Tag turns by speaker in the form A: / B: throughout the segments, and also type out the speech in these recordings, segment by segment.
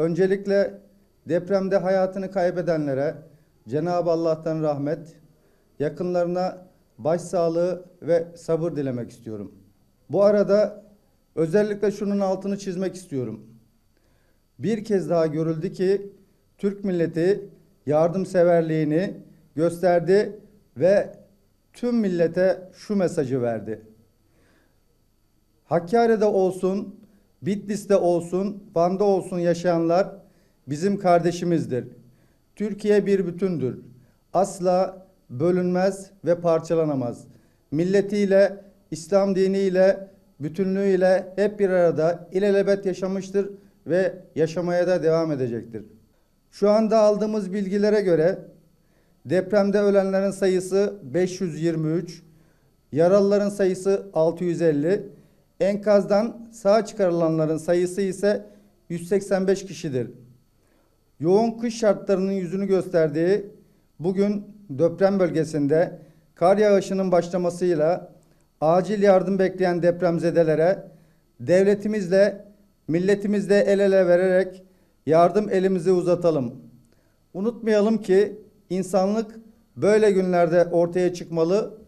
A: Öncelikle depremde hayatını kaybedenlere Cenab-ı Allah'tan rahmet, yakınlarına başsağlığı ve sabır dilemek istiyorum. Bu arada özellikle şunun altını çizmek istiyorum. Bir kez daha görüldü ki Türk milleti yardımseverliğini gösterdi ve tüm millete şu mesajı verdi. Hakkari'de olsun, Bitlis'te olsun, Van'da olsun yaşayanlar bizim kardeşimizdir. Türkiye bir bütündür. Asla bölünmez ve parçalanamaz. Milletiyle, İslam diniyle, bütünlüğüyle hep bir arada ilelebet yaşamıştır ve yaşamaya da devam edecektir. Şu anda aldığımız bilgilere göre depremde ölenlerin sayısı 523, yaralıların sayısı 650, enkazdan sağ çıkarılanların sayısı ise 185 kişidir. Yoğun kış şartlarının yüzünü gösterdiği bugün deprem bölgesinde kar yağışının başlamasıyla acil yardım bekleyen depremzedelere devletimizle, milletimizle el ele vererek yardım elimizi uzatalım. Unutmayalım ki insanlık böyle günlerde ortaya çıkmalı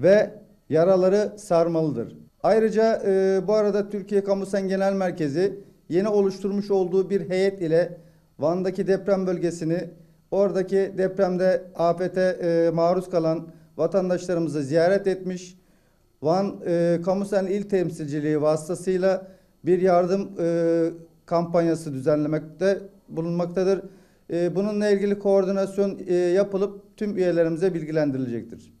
A: ve yaraları sarmalıdır. Ayrıca e, bu arada Türkiye Kamu Sen Genel Merkezi yeni oluşturmuş olduğu bir heyet ile Van'daki deprem bölgesini oradaki depremde afete e, maruz kalan vatandaşlarımızı ziyaret etmiş. Van e, Kamu Sen İl Temsilciliği vasıtasıyla bir yardım e, kampanyası düzenlemekte bulunmaktadır. E, bununla ilgili koordinasyon e, yapılıp tüm üyelerimize bilgilendirilecektir.